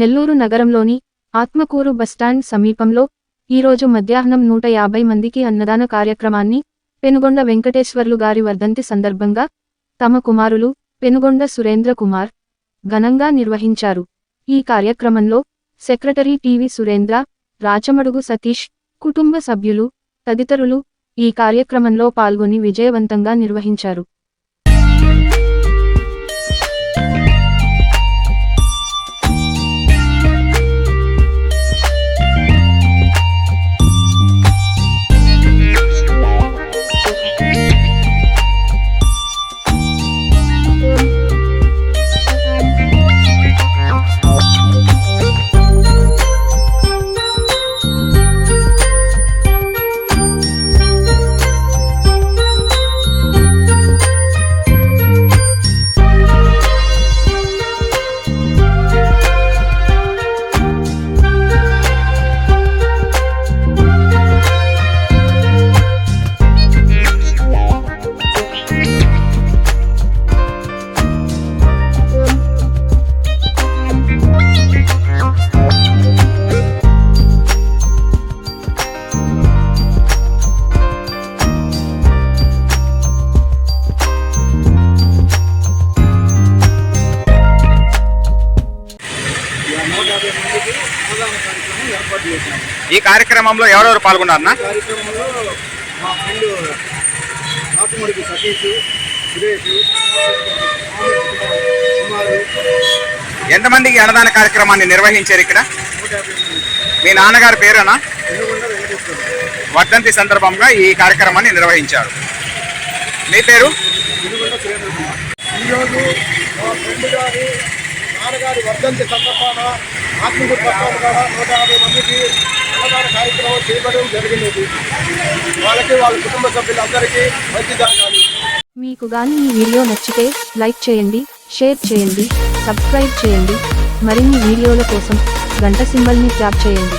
నెల్లూరు నగరంలోని ఆత్మకూరు బస్టాండ్ సమీపంలో ఈరోజు మధ్యాహ్నం నూట యాభై మందికి అన్నదాన కార్యక్రమాన్ని పెనుగొండ వెంకటేశ్వర్లు గారి వర్ధంతి సందర్భంగా తమ కుమారులు పెనుగొండ సురేంద్ర కుమార్ ఘనంగా నిర్వహించారు. ఈ కార్యక్రమంలో సెక్రటరీ టివి సురేంద్ర రాచమడుగు సతీష్ కుటుంబ సభ్యులు తదితరులు ఈ కార్యక్రమంలో పాల్గొని విజయవంతంగా నిర్వహించారు. ఈ కార్యక్రమంలో ఎవరెవరు పాల్గొన్నారన్నా? కార్యక్రమంలో మా ఫ్రెండ్ రాకుమడికి సతీష్ సురేష్ కుమారు. ఎంతమందికి అన్నదాన కార్యక్రమాన్ని నిర్వహించారు ఇక్కడ? మీ నాన్నగారి పేరునా? వర్ధంతి సందర్భంగా ఈ కార్యక్రమాన్ని నిర్వహించారు. మీ పేరు? ఈరోజు మా ఫ్రెండ్ గారి నాన్నగారి వర్ధంతి సందర్భాన ఆత్మకూరు పట్టాలు ద్వారా నూట యాభై మందికి అన్నదాన కార్యక్రమం చేయడం జరిగినది. వాళ్ళకి వాళ్ళ కుటుంబ సభ్యులందరికీ మంచి జరగాలి మీకు గాని ఈ వీడియో నచ్చితే లైక్ చేయండి షేర్ చేయండి సబ్స్క్రైబ్ చేయండి. మరిన్ని వీడియోల కోసం గంట సింబల్ని ట్యాప్ చేయండి.